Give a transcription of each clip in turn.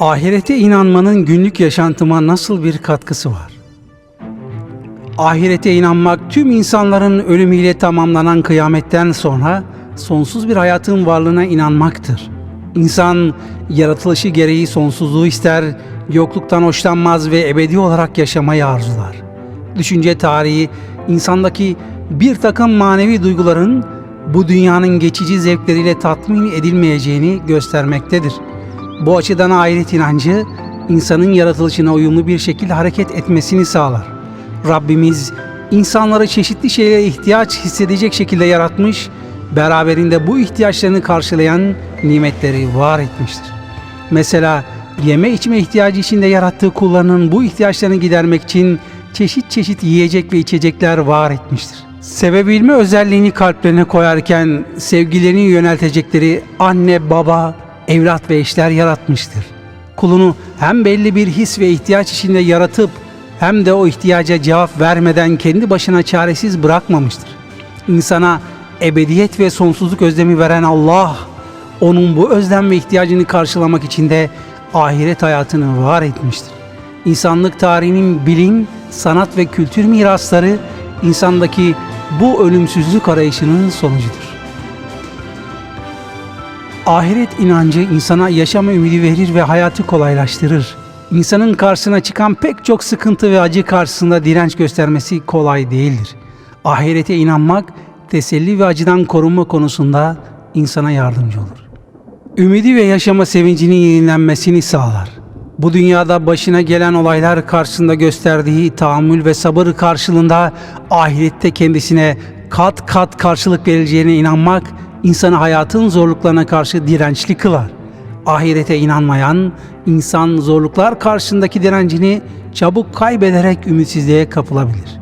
Ahirete inanmanın günlük yaşantıma nasıl bir katkısı var? Ahirete inanmak tüm insanların ölümüyle tamamlanan kıyametten sonra sonsuz bir hayatın varlığına inanmaktır. İnsan yaratılışı gereği sonsuzluğu ister, yokluktan hoşlanmaz ve ebedi olarak yaşamayı arzular. Düşünce tarihi insandaki bir takım manevi duyguların bu dünyanın geçici zevkleriyle tatmin edilmeyeceğini göstermektedir. Bu açıdan ahiret inancı insanın yaratılışına uyumlu bir şekilde hareket etmesini sağlar. Rabbimiz insanları çeşitli şeylere ihtiyaç hissedecek şekilde yaratmış, beraberinde bu ihtiyaçlarını karşılayan nimetleri var etmiştir. Mesela yeme içme ihtiyacı içinde yarattığı kullarının bu ihtiyaçlarını gidermek için çeşit çeşit yiyecek ve içecekler var etmiştir. Sevebilme özelliğini kalplerine koyarken sevgilerini yöneltecekleri anne, baba, evlat ve eşler yaratmıştır. Kulunu hem belli bir his ve ihtiyaç içinde yaratıp hem de o ihtiyaca cevap vermeden kendi başına çaresiz bırakmamıştır. İnsana ebediyet ve sonsuzluk özlemi veren Allah, onun bu özlem ve ihtiyacını karşılamak için de ahiret hayatını var etmiştir. İnsanlık tarihinin bilim, sanat ve kültür mirasları insandaki bu ölümsüzlük arayışının sonucudur. Ahiret inancı insana yaşama ümidi verir ve hayatı kolaylaştırır. İnsanın karşısına çıkan pek çok sıkıntı ve acı karşısında direnç göstermesi kolay değildir. Ahirete inanmak, teselli ve acıdan korunma konusunda insana yardımcı olur. Ümidi ve yaşama sevincinin yenilenmesini sağlar. Bu dünyada başına gelen olaylar karşısında gösterdiği tahammül ve sabır karşılığında ahirette kendisine kat kat karşılık verileceğine inanmak insanı hayatın zorluklarına karşı dirençli kılar. Ahirete inanmayan insan zorluklar karşısındaki direncini çabuk kaybederek ümitsizliğe kapılabilir.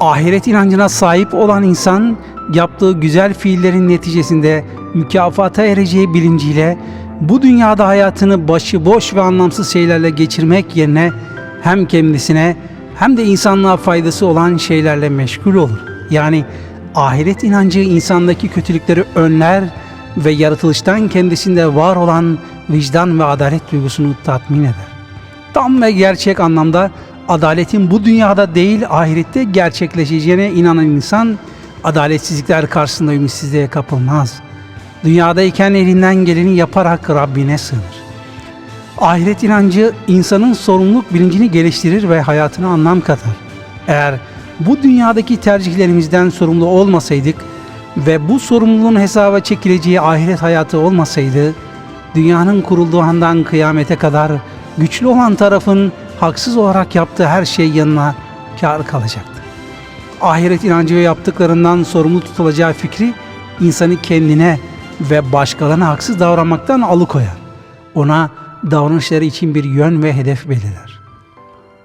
Ahiret inancına sahip olan insan yaptığı güzel fiillerin neticesinde mükafata ereceği bilinciyle bu dünyada hayatını başıboş ve anlamsız şeylerle geçirmek yerine hem kendisine hem de insanlığa faydası olan şeylerle meşgul olur. Yani ahiret inancı insandaki kötülükleri önler ve yaratılıştan kendisinde var olan vicdan ve adalet duygusunu tatmin eder. Tam ve gerçek anlamda adaletin bu dünyada değil ahirette gerçekleşeceğine inanan insan adaletsizlikler karşısında ümitsizliğe kapılmaz. Dünyadayken elinden geleni yaparak Rabbine sığınır. Ahiret inancı insanın sorumluluk bilincini geliştirir ve hayatına anlam katar. Eğer bu dünyadaki tercihlerimizden sorumlu olmasaydık ve bu sorumluluğun hesaba çekileceği ahiret hayatı olmasaydı, dünyanın kurulduğu andan kıyamete kadar güçlü olan tarafın haksız olarak yaptığı her şey yanına kar kalacaktı. Ahiret inancı ve yaptıklarından sorumlu tutulacağı fikri insanı kendine ve başkalarına haksız davranmaktan alıkoyar. Ona davranışları için bir yön ve hedef belirler.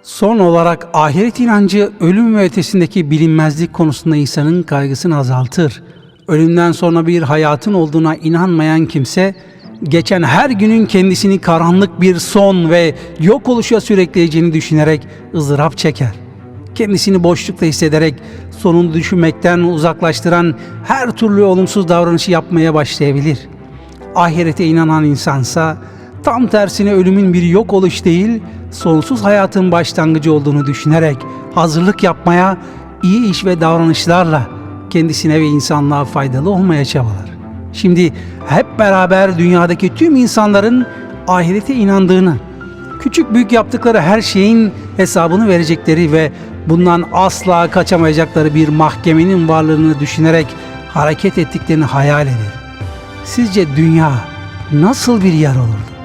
Son olarak ahiret inancı ölüm ve ötesindeki bilinmezlik konusunda insanın kaygısını azaltır. Ölümden sonra bir hayatın olduğuna inanmayan kimse geçen her günün kendisini karanlık bir son ve yok oluşa sürükleyeceğini düşünerek ızdırap çeker. Kendisini boşlukta hissederek sonunu düşünmekten uzaklaştıran her türlü olumsuz davranışı yapmaya başlayabilir. Ahirete inanan insansa tam tersine ölümün bir yok oluş değil, sonsuz hayatın başlangıcı olduğunu düşünerek hazırlık yapmaya, iyi iş ve davranışlarla kendisine ve insanlığa faydalı olmaya çabalar. Şimdi hep beraber dünyadaki tüm insanların ahirete inandığını, küçük büyük yaptıkları her şeyin hesabını verecekleri ve bundan asla kaçamayacakları bir mahkemenin varlığını düşünerek hareket ettiklerini hayal eder. Sizce dünya nasıl bir yer olurdu?